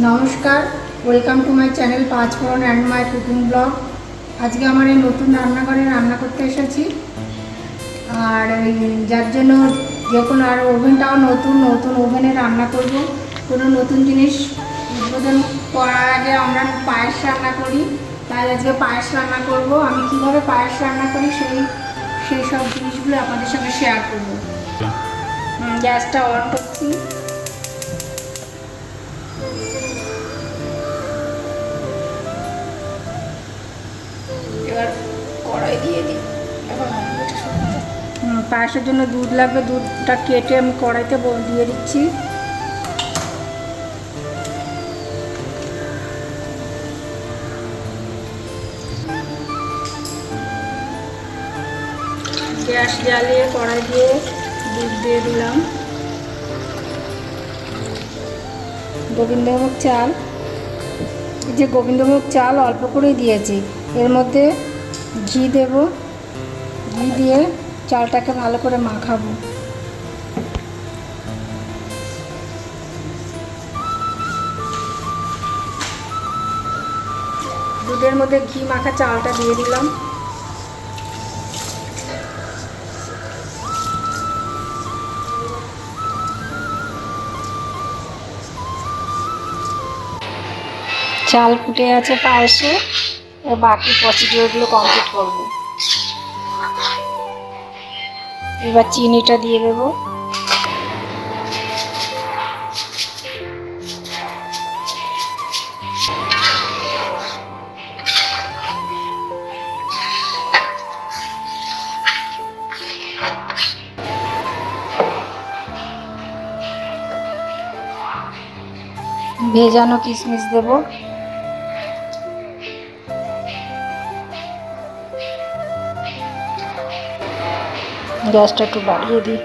নমস্কার welcome to my channel Panch Phoron and my cooking blog আজকে আমার এই নতুন রান্নাঘরে রান্না করতে এসেছি। আর যার জন্য যখন আর ওভেনটাও নতুন নতুন ওভেনে রান্না করব কোনো নতুন জিনিস উদ্বোধন করার আগে আমরা পায়েস রান্না করি। তাই আজকে পায়েস রান্না করব। আমি কীভাবে পায়েস রান্না করি সেই সেই সব জিনিসগুলো আপনাদের সঙ্গে শেয়ার করব। হুম, গ্যাসটা অন করছি। পায়েসের জন্য দুধ লাগবে, দুধটা কেটে আমি কড়াইতে দিয়ে দিচ্ছি। গ্যাস জ্বালিয়ে কড়াই দিয়ে দুধ দিয়ে দিলাম। গোবিন্দভোগ চাল। এই যে গোবিন্দভোগ চাল অল্প করেই দিয়েছি। এর মধ্যে ঘি দেব। ঘি দিয়ে চালটাকে ভালো করে মাখাবো। দুধের মধ্যে ঘি মাখা চালটা দিয়ে দিলাম। চাল ফুটে আছে পায়েসে বাকি প্রসিডিওরগুলো কমপ্লিট করব। এবার চিনিটা দিয়ে দেবো। ভেজানো কিশমিশ দেবো। गैसटा एक बाड़िए दी।